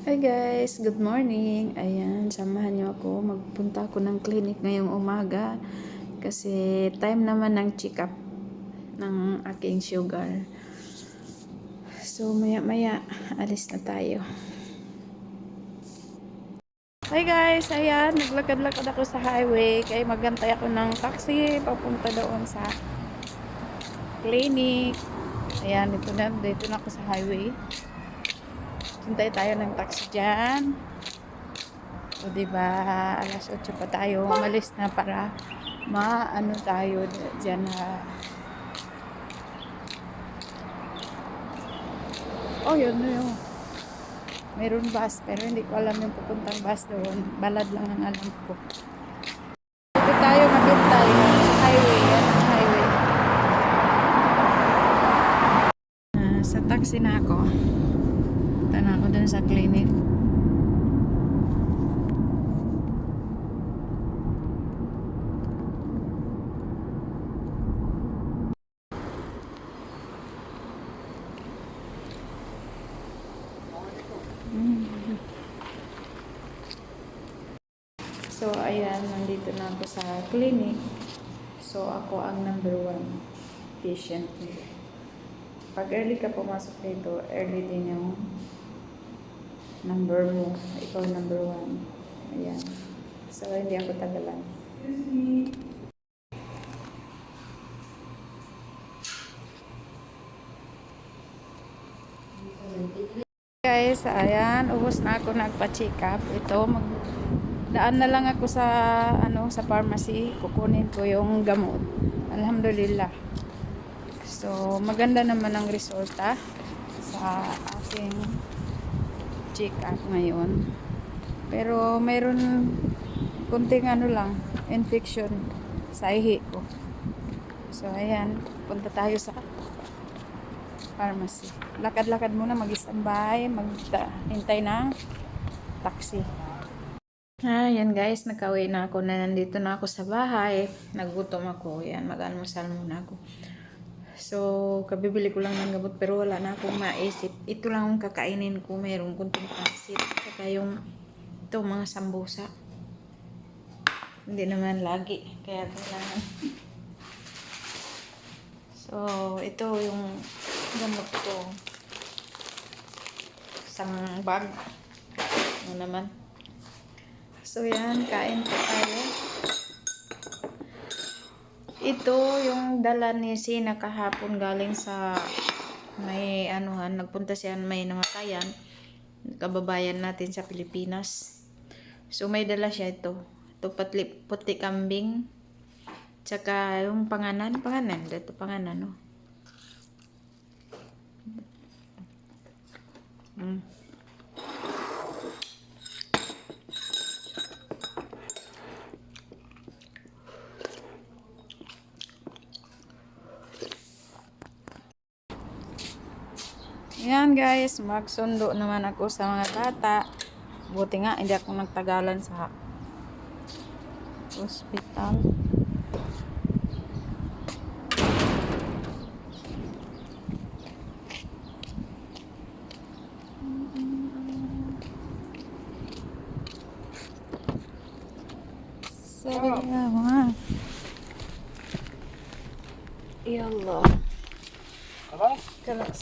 Hi guys, good morning. Ayan, samahan niyo ako. Magpunta ako ng clinic ngayong umaga kasi time naman ng check-up ng aking sugar. So maya-maya alis na tayo. Hi guys, ayan, naglakad-lakad ako sa highway kaya magantay ako ng taxi papunta doon sa clinic. Ayan, dito na, dito na ako sa highway. Hintay tayo ng taxi dyan. O, diba, alas 8 pa tayo. Umalis na para maano tayo dyan na Oh, yun na yun. Meron bus, pero hindi ko alam yung pupuntang bus doon. Balad lang ang alam ko. Dito tayo maghintay sa highway. Yan ang highway. Ah, sa taxi na ako. Ako dun sa clinic. Mm. So, ayan, nandito na ako sa clinic. So, ako ang number one patient nila. Pag early ka pumasok dito, early din yung number mo. Ikaw number one. Ayan. So, hindi ako tagalan. Guys, ayan, ubos na ako nagpa-check up. Ito, mag daan na lang ako sa ano sa pharmacy, kukunin ko yung gamot. Alhamdulillah. So, maganda naman ang resulta sa aking check up ngayon. Pero mayroon kunting ano lang, infection sa ihi ko. So, ayan, punta tayo sa pharmacy. Lakad-lakad muna, mag-standby, maghintay ng taxi. Ayan guys, nakauwi na ako na nandito na ako sa bahay. Nagutom ako. Yan, mag-almusal muna ako. So, kabibili ko lang ng gamot pero wala na akong maisip. Ito lang ang kakainin ko. Mayroong kunting pansit. Saka yung ito, mga sambusa. Hindi naman lagi. Kaya kailangan. So, ito yung gamot ko. Isang bag. Ano naman. So, yan. Kain po tayo. Ito yung dala ni Sina kahapon galing sa may anuhan. Nagpunta siya may namatayan. Kababayan natin sa Pilipinas. So, may dala siya ito. Ito patli, puti kambing. Tsaka yung panganan. Panganan. Ito panganan, no? Mm. Ayan guys, magsundo naman ako sa mga bata. Buti nga, hindi ako nagtagalan sa hospital. Sarap. Oh. Yallah. Kalas. Kalas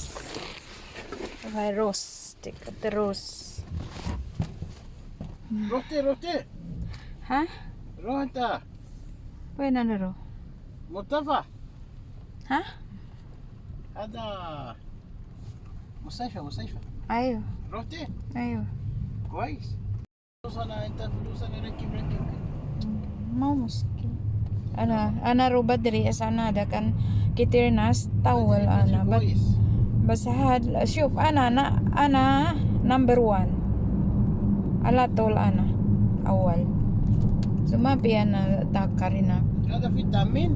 خلاص هاي روز تكت روز رحتي رحتي ها روح انت وين انا رو مرتفع ها هذا مستشفى مستشفى ايوه رحتي ايوه كويس فلوس انا انت فلوس انا ركب ركب ما مشكلة انا انا رو بدري بس انا هذا كان كتير ناس طول انا بس, كويس بس هاد شوف انا انا انا نمبر وان على طول انا اول so ما بي انا اتذكر هناك هذا في التأمين